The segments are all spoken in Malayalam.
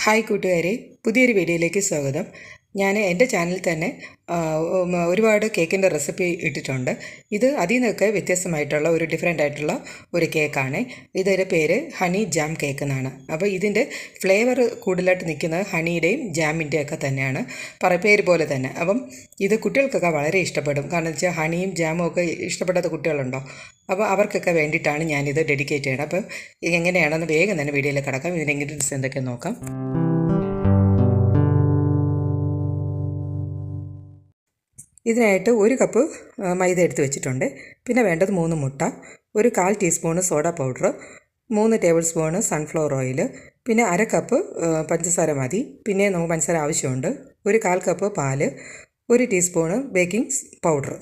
ഹായ് കൂട്ടുകാരെ പുതിയൊരു വീഡിയോയിലേക്ക് സ്വാഗതം. ഞാൻ എന്റെ ചാനലിൽ തന്നെ ഒരുപാട് കേക്കിന്റെ റെസിപ്പി ഇട്ടിട്ടുണ്ട്. ഇത് അതിൽ നിന്നൊക്കെ വ്യത്യസ്തമായിട്ടുള്ള ഒരു ഡിഫറെന്റ് ആയിട്ടുള്ള ഒരു കേക്കാണ്. ഇതിന്റെ പേര് ഹണി ജാം കേക്ക് എന്നാണ്. അപ്പോൾ ഇതിന്റെ ഫ്ലേവർ കൂടുതലായിട്ട് നിൽക്കുന്നത് ഹണിയുടെയും ജാമിന്റെയും ഒക്കെ തന്നെയാണ്. പറ പേര് പോലെ തന്നെ. അപ്പം ഇത് കുട്ടികൾക്കൊക്കെ വളരെ ഇഷ്ടപ്പെടും. കാരണം വെച്ചാൽ ഹണിയും ജാമും ഒക്കെ ഇഷ്ടപ്പെടാത്ത കുട്ടികളുണ്ടോ? അപ്പോൾ അവർക്കൊക്കെ വേണ്ടിയിട്ടാണ് ഞാനിത് ഡെഡിക്കേറ്റ് ചെയ്യണം അപ്പോൾ ഇത് എങ്ങനെയാണെന്ന് വേഗം തന്നെ വീഡിയോയിൽ കിടക്കാം. ഇതിന്റെ ഇൻഗ്രീഡിയൻസ് എന്തൊക്കെ നോക്കാം. ഇതിനായിട്ട് ഒരു കപ്പ് മൈദ എടുത്ത് വെച്ചിട്ടുണ്ട്. പിന്നെ വേണ്ടത് മൂന്ന് മുട്ട ഒരു കാൽ ടീസ്പൂണ് സോഡ പൗഡർ മൂന്ന് ടേബിൾ സ്പൂണ് സൺഫ്ലവർ ഓയിൽ പിന്നെ അര കപ്പ് പഞ്ചസാര മതി. പിന്നെ നമുക്ക് പഞ്ചസാര ആവശ്യമുണ്ട് ഒരു കാൽ കപ്പ് പാൽ ഒരു ടീസ്പൂണ് ബേക്കിംഗ് പൗഡർ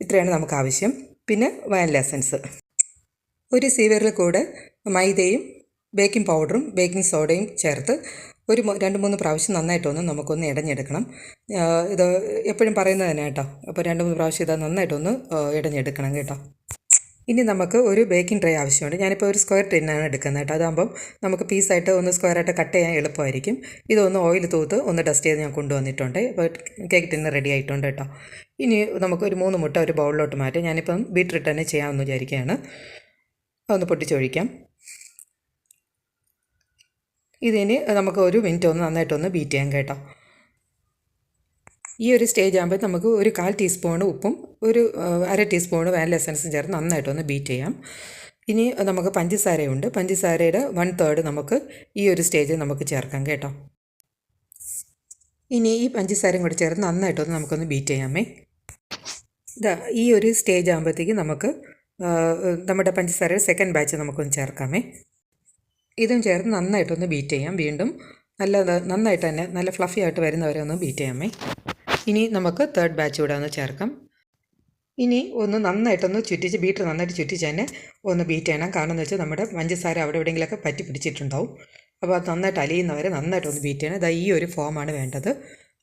ഇത്രയാണ് നമുക്ക് ആവശ്യം. പിന്നെ വാനില എസൻസ്. ഒരു സീവറിൽ കൂടെ മൈദയും ബേക്കിംഗ് പൗഡറും ബേക്കിംഗ് സോഡയും ചേർത്ത് ഒരു രണ്ട് മൂന്ന് പ്രാവശ്യം നന്നായിട്ടൊന്ന് നമുക്കൊന്ന് ഇടഞ്ഞെടുക്കണം. ഇത് എപ്പോഴും പറയുന്നത് തന്നെ കേട്ടോ. അപ്പോൾ രണ്ട് മൂന്ന് പ്രാവശ്യം ഇത് നന്നായിട്ടൊന്ന് ഇടഞ്ഞെടുക്കണം കേട്ടോ. ഇനി നമുക്ക് ഒരു ബേക്കിംഗ് ട്രേ ആവശ്യമുണ്ട്. ഞാനിപ്പോൾ ഒരു സ്ക്വയർ ടിന്നാണ് എടുക്കുന്നത് കേട്ടോ. അതാകുമ്പം നമുക്ക് പീസായിട്ട് ഒന്ന് സ്ക്വയറായിട്ട് കട്ട് ചെയ്യാൻ എളുപ്പമായിരിക്കും. ഇതൊന്ന് ഓയിൽ തൂത്ത് ഒന്ന് ഡസ്റ്റ് ചെയ്ത് ഞാൻ കൊണ്ടുവന്നിട്ടുണ്ട്. അപ്പോൾ കേക്ക് ടിന്ന് റെഡി ആയിട്ടുണ്ട് കേട്ടോ. ഇനി നമുക്ക് ഒരു മൂന്ന് മുട്ട ഒരു ബൗളിലോട്ട് മാറ്റാം. ഞാനിപ്പം ബീറ്ററിട്ട് തന്നെ ചെയ്യാമെന്ന് വിചാരിക്കുകയാണ്. ഒന്ന് പൊട്ടിച്ചൊഴിക്കാം. ഇതിന് നമുക്ക് ഒരു മിനിറ്റ് ഒന്ന് നന്നായിട്ടൊന്ന് ബീറ്റ് ചെയ്യാം കേട്ടോ. ഈ ഒരു സ്റ്റേജ് ആകുമ്പോൾ നമുക്ക് ഒരു കാൽ ടീസ്പൂൺ ഉപ്പും ഒരു അര ടീസ്പൂൺ വാനില എസൻസും ചേർത്ത് നന്നായിട്ടൊന്ന് ബീറ്റ് ചെയ്യാം. ഇനി നമുക്ക് പഞ്ചസാരയുണ്ട്. പഞ്ചസാരയുടെ വൺ തേർഡ് നമുക്ക് ഈ ഒരു സ്റ്റേജിൽ നമുക്ക് ചേർക്കാം കേട്ടോ. ഇനി ഈ പഞ്ചസാരയും കൂടി ചേർത്ത് നന്നായിട്ടൊന്ന് നമുക്കൊന്ന് ബീറ്റ് ചെയ്യാമേ. ഇതാ ഈ ഒരു സ്റ്റേജ് ആകുമ്പോഴത്തേക്ക് നമുക്ക് നമ്മുടെ പഞ്ചസാരയുടെ സെക്കൻഡ് ബാച്ച് നമുക്കൊന്ന് ചേർക്കാമേ. ഇതും ചേർത്ത് നന്നായിട്ടൊന്ന് ബീറ്റ് ചെയ്യാം വീണ്ടും. നല്ല നന്നായിട്ട് തന്നെ നല്ല ഫ്ലഫി ആയിട്ട് വരുന്നവരെ ഒന്ന് ബീറ്റ് ചെയ്യാമേ. ഇനി നമുക്ക് തേർഡ് ബാച്ച് കൂടെ ഒന്ന് ചേർക്കാം. ഇനി ഒന്ന് നന്നായിട്ടൊന്ന് ചുറ്റിച്ച് ബീറ്റർ നന്നായിട്ട് ചുറ്റിച്ച് തന്നെ ഒന്ന് ബീറ്റ് ചെയ്യണം. കാരണം എന്ന് വെച്ചാൽ നമ്മുടെ പഞ്ചസാര അവിടെ എവിടെയെങ്കിലൊക്കെ പറ്റി പിടിച്ചിട്ടുണ്ടാവും. അപ്പോൾ അത് നന്നായിട്ട് അലിയുന്നവരെ നന്നായിട്ടൊന്ന് ബീറ്റ് ചെയ്യണം. ഇതാ ഈ ഒരു ഫോമാണ് വേണ്ടത്.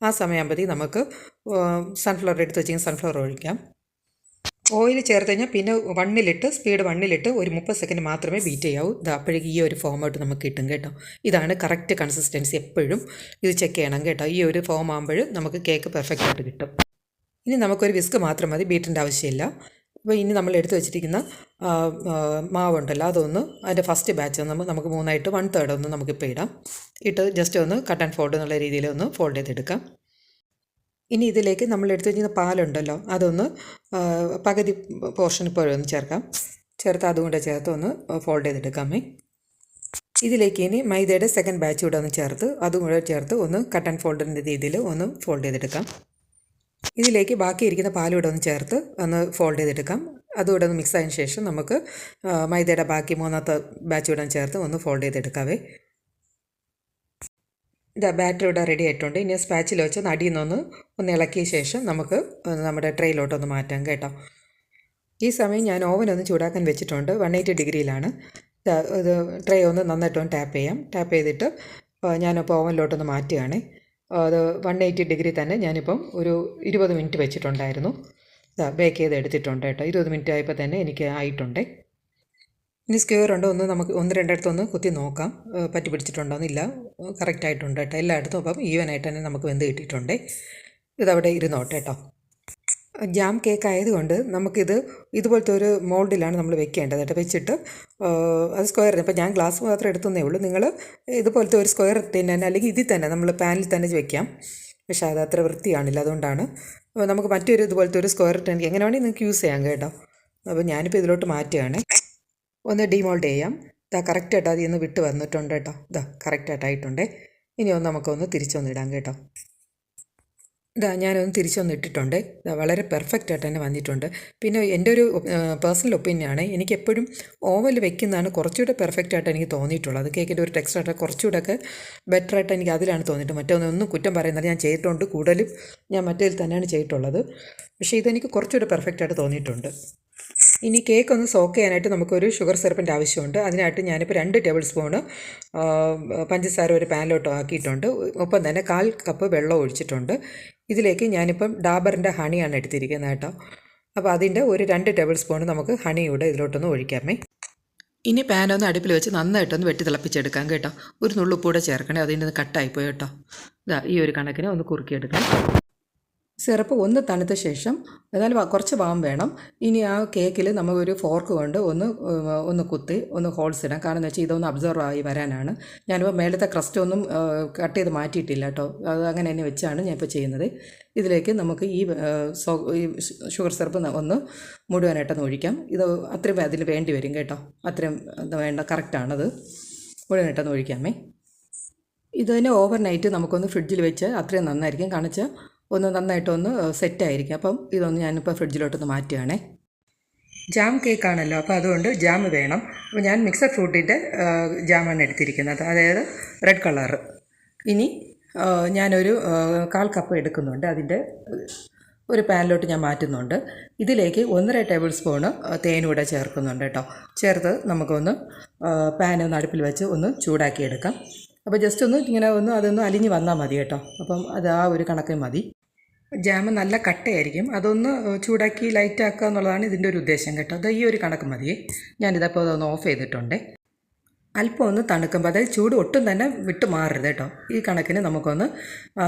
ആ സമയമാകുമ്പോഴത്തേക്ക് നമുക്ക് സൺഫ്ലവർ എടുത്ത് വെച്ചെങ്കിൽ സൺഫ്ലവർ ഒഴിക്കാം. ഓയിൽ ചേർത്ത് കഴിഞ്ഞാൽ പിന്നെ വണ്ണിലിട്ട് സ്പീഡ് വണ്ണിലിട്ട് ഒരു മുപ്പത് സെക്കൻഡ് മാത്രമേ ബീറ്റ് ചെയ്യാവൂ. ഇത് അപ്പോഴേക്ക് ഈ ഒരു ഫോമായിട്ട് നമുക്ക് കിട്ടും കേട്ടോ. ഇതാണ് കറക്റ്റ് കൺസിസ്റ്റൻസി എപ്പോഴും. ഇത് ചെക്ക് ചെയ്യണം കേട്ടോ. ഈ ഒരു ഫോം ആകുമ്പോൾ നമുക്ക് കേക്ക് പെർഫെക്റ്റ് ആയിട്ട് കിട്ടും. ഇനി നമുക്കൊരു വിസ്ക് മാത്രം മതി ബീറ്റിന്റെ ആവശ്യമില്ല. അപ്പോൾ ഇനി നമ്മൾ എടുത്തു വെച്ചിരിക്കുന്ന മാവുണ്ടല്ലോ അതൊന്ന് അതിന്റെ ഫസ്റ്റ് ബാച്ച് ഒന്ന് നമുക്ക് മൂന്നായിട്ട് വൺ തേർഡ് ഒന്ന് നമുക്കിപ്പോൾ ഇടാം. ഇട്ട് ജസ്റ്റ് ഒന്ന് കട്ട് ആൻഡ് ഫോൾഡ് എന്നുള്ള രീതിയിൽ ഒന്ന് ഫോൾഡ് ചെയ്തെടുക്കാം. ഇനി ഇതിലേക്ക് നമ്മൾ എടുത്തു വെച്ചിരുന്ന പാലുണ്ടല്ലോ അതൊന്ന് പകുതി പോർഷൻ ഇപ്പോൾ ഒന്ന് ചേർക്കാം. ചേർത്ത് അതും കൂടെ ചേർത്ത് ഒന്ന് ഫോൾഡ് ചെയ്തെടുക്കാമേ ഇതിലേക്ക് ഇനി മൈദയുടെ സെക്കൻഡ് ബാച്ച് കൂടെ ഒന്ന് ചേർത്ത് അതും കൂടെ ചേർത്ത് ഒന്ന് കട്ടൺ ഫോൾഡറിന്റെ രീതിയിൽ ഒന്ന് ഫോൾഡ് ചെയ്തെടുക്കാം. ഇതിലേക്ക് ബാക്കി ഇരിക്കുന്ന പാൽ പാലൂടെ ഒന്ന് ചേർത്ത് ഒന്ന് ഫോൾഡ് ചെയ്തെടുക്കാം. അതുകൂടെ ഒന്ന് മിക്സ് ആയതിനു ശേഷം നമുക്ക് മൈദയുടെ ബാക്കി മൂന്നാമത്തെ ബാച്ച് കൂടെ ചേർത്ത് ഒന്ന് ഫോൾഡ് ചെയ്തെടുക്കാവേ ഇതാ ബാറ്റർ ഇവിടെ റെഡി ആയിട്ടുണ്ട്. ഇനി സ്പാച്ചിൽ വെച്ച് നടിയിൽ നിന്നൊന്ന് ഒന്ന് ഇളക്കിയ ശേഷം നമുക്ക് നമ്മുടെ ട്രെയിലോട്ടൊന്ന് മാറ്റാം കേട്ടോ. ഈ സമയം ഞാൻ ഓവൻ ഒന്ന് ചൂടാക്കാൻ വെച്ചിട്ടുണ്ട്. വൺ എയ്റ്റി ഡിഗ്രിയിലാണ്. ഇത് ട്രേ ഒന്ന് നന്നായിട്ടൊന്ന് ടാപ്പ് ചെയ്യാം. ടാപ്പ് ചെയ്തിട്ട് ഞാനിപ്പോൾ ഓവനിലോട്ടൊന്ന് മാറ്റുകയാണ്. അത് വൺ എയ്റ്റി ഡിഗ്രി തന്നെ ഞാനിപ്പം ഒരു ഇരുപത് മിനിറ്റ് വെച്ചിട്ടുണ്ടായിരുന്നു. ബേക്ക് ചെയ്ത് എടുത്തിട്ടുണ്ട് കേട്ടോ. ഇരുപത് മിനിറ്റ് ആയപ്പോൾ തന്നെ എനിക്ക് ആയിട്ടുണ്ട്. ഇനി സ്ക്യൂർ ഉണ്ടോ ഒന്ന് നമുക്ക് ഒന്ന് രണ്ടിടത്തൊന്ന് കുത്തി നോക്കാം. പറ്റി പിടിച്ചിട്ടുണ്ടോ എന്നില്ല. കറക്റ്റ് ആയിട്ടുണ്ട് കേട്ടോ. എല്ലായിടത്തും അപ്പം ഈവൻ ആയിട്ട് തന്നെ നമുക്ക് വെന്ത് കിട്ടിയിട്ടുണ്ട്. ഇതവിടെ ഇരുന്നോട്ടെ കേട്ടോ. ജാം കേക്ക് ആയതുകൊണ്ട് നമുക്കിത് ഇതുപോലത്തെ ഒരു മോൾഡിലാണ് നമ്മൾ വെക്കേണ്ടത് കേട്ടോ. വെച്ചിട്ട് അത് സ്ക്വയർ ഇപ്പോൾ ഞാൻ ഗ്ലാസ് മാത്രം എടുത്തതേ ഉള്ളൂ. നിങ്ങൾ ഇതുപോലത്തെ ഒരു സ്ക്വയർ തന്നെ അല്ലെങ്കിൽ ഇതിൽ തന്നെ നമ്മൾ പാനിൽ തന്നെ വെക്കാം. പക്ഷേ അത് അത്ര വൃത്തിയാണില്ല അതുകൊണ്ടാണ്. നമുക്ക് മറ്റൊരു ഇതുപോലത്തെ ഒരു സ്ക്വയർ ടെൻ എങ്ങനെ വേണമെങ്കിൽ നിങ്ങൾക്ക് യൂസ് ചെയ്യാം കേട്ടോ. അപ്പോൾ ഞാനിപ്പോൾ ഇതിലോട്ട് മാറ്റുകയാണ്. ഒന്ന് ഡിമോൾഡ് ചെയ്യാം. ഇതാ കറക്റ്റായിട്ട് അതിൽ നിന്ന് വിട്ട് വന്നിട്ടുണ്ട് കേട്ടോ. ഇതാ കറക്റ്റായിട്ടായിട്ടുണ്ട് ഇനി ഒന്ന് നമുക്കൊന്ന് തിരിച്ചൊന്ന് ഇടാം കേട്ടോ. ഇതാ ഞാനൊന്ന് തിരിച്ചൊന്ന് ഇട്ടിട്ടുണ്ട്. വളരെ പെർഫെക്റ്റ് ആയിട്ട് തന്നെ വന്നിട്ടുണ്ട്. പിന്നെ എന്റെ ഒരു പേഴ്സണൽ ഒപ്പീനിയനാണ് എനിക്ക് എപ്പോഴും ഓവൽ വെക്കുന്നതാണ് കുറച്ചുകൂടെ പെർഫെക്റ്റ് ആയിട്ട് എനിക്ക് തോന്നിയിട്ടുള്ളത്. കേക്കിന്റെ ഒരു ടെക്സ്റ്റായിട്ട് കുറച്ചുകൂടെ ഒക്കെ ബെറ്റർ ആയിട്ട് എനിക്ക് അതിലാണ് തോന്നിയിട്ട് മറ്റൊന്നും ഒന്നും കുറ്റം പറയുന്നില്ല ഞാൻ ചെയ്തിട്ടുണ്ട്. കൂടുതലും ഞാൻ മറ്റേതിൽ തന്നെയാണ് ചെയ്തിട്ടുള്ളത്. പക്ഷേ ഇതെനിക്ക് കുറച്ചുകൂടെ പെർഫെക്റ്റ് ആയിട്ട് തോന്നിയിട്ടുണ്ട്. ഇനി കേക്ക് ഒന്ന് സോക്ക് ചെയ്യാനായിട്ട് നമുക്കൊരു ഷുഗർ സിറപ്പിന്റെ ആവശ്യമുണ്ട്. അതിനായിട്ട് ഞാനിപ്പോൾ രണ്ട് ടേബിൾ സ്പൂണ് പഞ്ചസാര ഒരു പാനിലോട്ട് ആക്കിയിട്ടുണ്ട്. ഒപ്പം തന്നെ കാൽ കപ്പ് വെള്ളം ഒഴിച്ചിട്ടുണ്ട്. ഇതിലേക്ക് ഞാനിപ്പം ഡാബറിന്റെ ഹണിയാണ് എടുത്തിരിക്കുന്നത് കേട്ടോ. അപ്പോൾ അതിന്റെ ഒരു രണ്ട് ടേബിൾ സ്പൂൺ നമുക്ക് ഹണിയൂടെ ഇതിലോട്ടൊന്ന് ഒഴിക്കാമേ. ഇനി പാനൊന്ന് അടുപ്പിൽ വെച്ച് നന്നായിട്ടൊന്ന് വെട്ടി തിളപ്പിച്ചെടുക്കാം കേട്ടോ. ഒരു നുള്ളുപ്പൂടെ ചേർക്കണേ അതിന്റെ കട്ടായിപ്പോയി കേട്ടോ. ഇതാ ഈ ഒരു കണക്കിന് ഒന്ന് കുറുക്കിയെടുക്കണം. സിറപ്പ് ഒന്ന് തണുത്ത ശേഷം എന്നാലും കുറച്ച് പാവം വേണം. ഇനി ആ കേക്കിൽ നമുക്കൊരു ഫോർക്ക് കൊണ്ട് ഒന്ന് ഒന്ന് കുത്തി ഒന്ന് ഹോൾസ് ഇടാം കാരണം എന്ന് വെച്ചാൽ ഇതൊന്ന് അബ്സർവ് ആയി വരാനാണ്. ഞാനിപ്പോൾ മേലത്തെ ക്രസ്റ്റ് ഒന്നും കട്ട് ചെയ്ത് മാറ്റിയിട്ടില്ല കേട്ടോ. അത് അങ്ങനെ തന്നെ വെച്ചാണ് ഞാൻ ഇപ്പോൾ ചെയ്യുന്നത്. ഇതിലേക്ക് നമുക്ക് ഈ ഈ ഷുഗർ സിറപ്പ് ഒന്ന് മുഴുവനായിട്ടൊന്ന് ഒഴിക്കാം. ഇത് അത്രയും അതിൽ വേണ്ടി വരും കേട്ടോ. അത്രയും വേണ്ട കറക്റ്റാണത് മുഴുവനായിട്ടൊന്ന് ഒഴിക്കാമേ. ഓവർ നൈറ്റ് നമുക്കൊന്ന് ഫ്രിഡ്ജിൽ വെച്ച് അത്രയും നന്നായിരിക്കും. കാണിച്ച് ഒന്ന് നന്നായിട്ടൊന്ന് സെറ്റായിരിക്കും. അപ്പം ഇതൊന്ന് ഞാനിപ്പോൾ ഫ്രിഡ്ജിലോട്ടൊന്ന് മാറ്റുകയാണേ. ജാം കേക്കാണല്ലോ. അപ്പോൾ അതുകൊണ്ട് ജാം വേണം. അപ്പോൾ ഞാൻ മിക്സഡ് ഫ്രൂട്ടിന്റെ ജാമാണ് എടുത്തിരിക്കുന്നത്. അതായത് റെഡ് കളർ ഇനി ഞാനൊരു കാൽ കപ്പ് എടുക്കുന്നുണ്ട്. അതിന്റെ ഒരു പാനിലോട്ട് ഞാൻ മാറ്റുന്നുണ്ട്. ഇതിലേക്ക് ഒന്നര ടേബിൾ സ്പൂണ് തേനൂടെ ചേർക്കുന്നുണ്ട് കേട്ടോ. ചേർത്ത് നമുക്കൊന്ന് പാൻ ഒന്ന് അടുപ്പിൽ വെച്ച് ഒന്ന് ചൂടാക്കിയെടുക്കാം. അപ്പോൾ ജസ്റ്റ് ഒന്ന് ഇങ്ങനെ ഒന്ന് അതൊന്ന് അലിഞ്ഞ് വന്നാൽ മതി കേട്ടോ. അപ്പം അത് ആ ഒരു കണക്കേ മതി. ജാം നല്ല കട്ടയായിരിക്കും. അതൊന്ന് ചൂടാക്കി ലൈറ്റ് ആക്കുക എന്നുള്ളതാണ് ഇതിന്റെ ഒരു ഉദ്ദേശം കേട്ടോ. അത് ഈ ഒരു കണക്ക് മതിയേ ഞാനിതപ്പോൾ അതൊന്ന് ഓഫ് ചെയ്തിട്ടുണ്ട്. അല്പം ഒന്ന് തണുക്കുമ്പോൾ അതായത് ചൂട് ഒട്ടും തന്നെ വിട്ട് മാറരുത് കേട്ടോ. ഈ കണക്കിന് നമുക്കൊന്ന്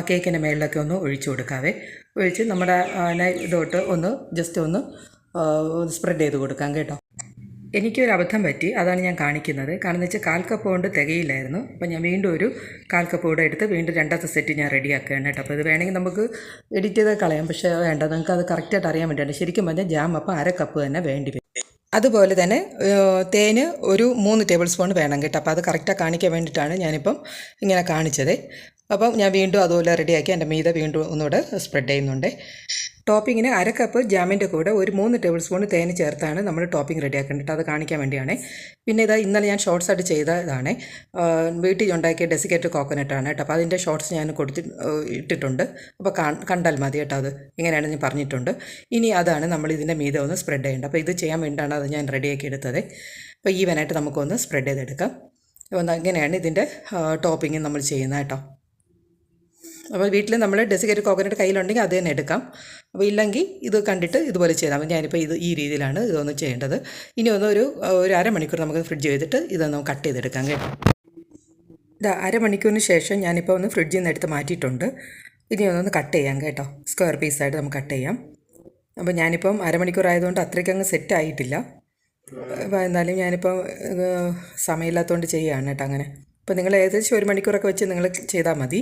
കേക്കിന്റെ മേളിലൊക്കെ ഒന്ന് ഒഴിച്ചു കൊടുക്കാവേ. ഒഴിച്ച് നമ്മുടെ ഇതോട്ട് ഒന്ന് ജസ്റ്റ് ഒന്ന് സ്പ്രെഡ് ചെയ്ത് കൊടുക്കാം കേട്ടോ. എനിക്കൊരു അബദ്ധം പറ്റി. അതാണ് ഞാൻ കാണിക്കുന്നത്. കാരണം വെച്ചാൽ കാൽ കപ്പ് കൊണ്ട് തികയില്ലായിരുന്നു. അപ്പോൾ ഞാൻ വീണ്ടും ഒരു കാൽ കപ്പ് കൂടെ എടുത്ത് വീണ്ടും രണ്ടാമത്തെ സെറ്റ് ഞാൻ റെഡിയാക്കുകയാണ് കേട്ടോ. അപ്പോൾ ഇത് വേണമെങ്കിൽ നമുക്ക് എഡിറ്റ് ചെയ്ത് കളയാം. പക്ഷേ വേണ്ട നമുക്ക് അത് കറക്റ്റായിട്ട് അറിയാൻ വേണ്ടിയാണ്. ശരിക്കും പറഞ്ഞാൽ ജാം അപ്പോൾ അര കപ്പ് തന്നെ വേണ്ടി വരും. അതുപോലെ തന്നെ തേന് ഒരു മൂന്ന് ടേബിൾ സ്പൂൺ വേണം കേട്ടോ. അപ്പോൾ അത് കറക്റ്റായി കാണിക്കാൻ വേണ്ടിയിട്ടാണ് ഞാനിപ്പം ഇങ്ങനെ കാണിച്ചത്. അപ്പം ഞാൻ വീണ്ടും അതുപോലെ റെഡിയാക്കി എന്റെ മീത വീണ്ടും ഒന്നുകൂടെ സ്പ്രെഡ് ചെയ്യുന്നുണ്ട്. ടോപ്പിങ്ങിന് അര കപ്പ് ജാമിന്റെ കൂടെ ഒരു മൂന്ന് ടേബിൾ സ്പൂൺ തേന് ചേർത്താണ് നമ്മൾ ടോപ്പിംഗ് റെഡിയാക്കേണ്ടത് അത് കാണിക്കാൻ വേണ്ടിയാണ്. പിന്നെ ഇതാ ഇന്നലെ ഞാൻ ഷോർട്സ് ആയിട്ട് ചെയ്തതാണ് വീട്ടിൽ ഉണ്ടാക്കിയ ഡെസിക്കേറ്റ് ആണ് കേട്ടോ. അപ്പോൾ അതിന്റെ ഷോർട്സ് ഞാൻ കൊടുത്തി ഇട്ടിട്ടുണ്ട്. അപ്പോൾ കണ്ടാൽ മതി കേട്ടോ അത്. ഇങ്ങനെയാണ് ഞാൻ പറഞ്ഞിട്ടുണ്ട്. ഇനി അതാണ് നമ്മൾ ഇതിന്റെ മീതെ ഒന്ന് സ്പ്രെഡ് ചെയ്യേണ്ടത്. അപ്പോൾ ഇത് ചെയ്യാൻ വേണ്ടിയിട്ടാണ് അത് ഞാൻ റെഡിയാക്കി എടുത്തത്. അപ്പോൾ ഈവനായിട്ട് നമുക്കൊന്ന് സ്പ്രെഡ് ചെയ്തെടുക്കാം. അപ്പോൾ ഇങ്ങനെയാണ് ഇതിന്റെ ടോപ്പിംഗ് നമ്മൾ ചെയ്യുന്നത് കേട്ടോ. അപ്പോൾ വീട്ടിൽ നമ്മൾ ഡെസിക്കേറ്റ് കോക്കനട്ട് കയ്യിലുണ്ടെങ്കിൽ അത് തന്നെ എടുക്കാം. അപ്പോൾ ഇല്ലെങ്കിൽ ഇത് കണ്ടിട്ട് ഇതുപോലെ ചെയ്താൽ മതി. ഞാനിപ്പോൾ ഇത് ഈ രീതിയിലാണ് ഇതൊന്ന് ചെയ്യേണ്ടത്. ഇനി ഒന്ന് ഒരു ഒരു അരമണിക്കൂർ നമുക്ക് ഫ്രിഡ്ജ് ചെയ്തിട്ട് ഇതൊന്ന് കട്ട് ചെയ്തെടുക്കാം കേട്ടോ. ഇതാ അരമണിക്കൂറിന് ശേഷം ഞാനിപ്പോൾ ഒന്ന് ഫ്രിഡ്ജിൽ നിന്ന് എടുത്ത് മാറ്റിയിട്ടുണ്ട്. ഇനി ഒന്ന് കട്ട് ചെയ്യാം കേട്ടോ. സ്ക്വയർ പീസായിട്ട് നമുക്ക് കട്ട് ചെയ്യാം. അപ്പോൾ ഞാനിപ്പം അരമണിക്കൂർ ആയതുകൊണ്ട് അത്രയ്ക്കങ്ങ് സെറ്റ് ആയിട്ടില്ല. അപ്പോൾ എന്നാലും ഞാനിപ്പം സമയമില്ലാത്തതുകൊണ്ട് ചെയ്യുകയാണ് കേട്ടോ അങ്ങനെ. അപ്പോൾ നിങ്ങൾ ഏകദേശം ഒരു മണിക്കൂറൊക്കെ വെച്ച് നിങ്ങൾ ചെയ്താൽ മതി.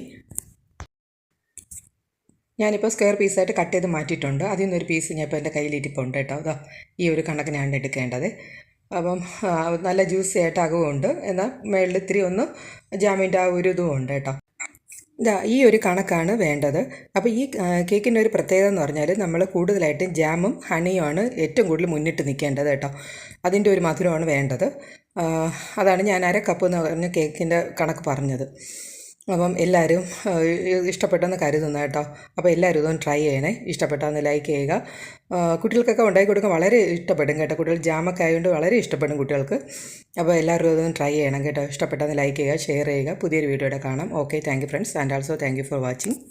ഞാനിപ്പോൾ സ്ക്വയർ പീസായിട്ട് കട്ട് ചെയ്ത് മാറ്റിയിട്ടുണ്ട്. അതിൽ നിന്നൊരു പീസ് ഞാൻ ഇപ്പോൾ എന്റെ കയ്യിലിരിപ്പുണ്ട് കേട്ടോ. അതോ ഈ ഒരു കണക്കിനാണ് എടുക്കേണ്ടത്. അപ്പം നല്ല ജ്യൂസി ആയിട്ട് അകവുമുണ്ട് എന്നാൽ മേളിൽ ഇത്തിരി ഒന്ന് ജാമിന്റെ ആ ഒരു ഇതും ഉണ്ട് കേട്ടോ. ഇതാ ഈ ഒരു കണക്കാണ് വേണ്ടത്. അപ്പോൾ ഈ കേക്കിന്റെ ഒരു പ്രത്യേകത എന്ന് പറഞ്ഞാൽ നമ്മൾ കൂടുതലായിട്ടും ജാമും ഹണിയുമാണ് ഏറ്റവും കൂടുതൽ മുന്നിട്ട് നിൽക്കേണ്ടത് കേട്ടോ. അതിന്റെ ഒരു മധുരമാണ് വേണ്ടത്. അതാണ് ഞാൻ അര കപ്പ് എന്ന് പറഞ്ഞ കേക്കിന്റെ കണക്ക് പറഞ്ഞത്. അപ്പം എല്ലാവരും ഇഷ്ടപ്പെട്ടെന്ന് കരുതുന്നു കേട്ടോ. അപ്പോൾ എല്ലാവരും ഇതൊന്ന് ട്രൈ ചെയ്യണേ. ഇഷ്ടപ്പെട്ടാന്ന് ലൈക്ക് ചെയ്യുക. കുട്ടികൾക്കൊക്കെ ഉണ്ടാക്കി കൊടുക്കാൻ വളരെ ഇഷ്ടപ്പെടും കേട്ടോ. കുട്ടികൾ ജാമൊക്കെ ആയതുകൊണ്ട് വളരെ ഇഷ്ടപ്പെടും കുട്ടികൾക്ക്. അപ്പോൾ എല്ലാവരും ഇതൊന്ന് ട്രൈ ചെയ്യണം കേട്ടോ. ഇഷ്ടപ്പെട്ടെന്ന് ലൈക്ക് ചെയ്യുക ഷെയർ ചെയ്യുക. പുതിയൊരു വീഡിയോയുടെ കാണാം. Okay thank you friends and also thank you for watching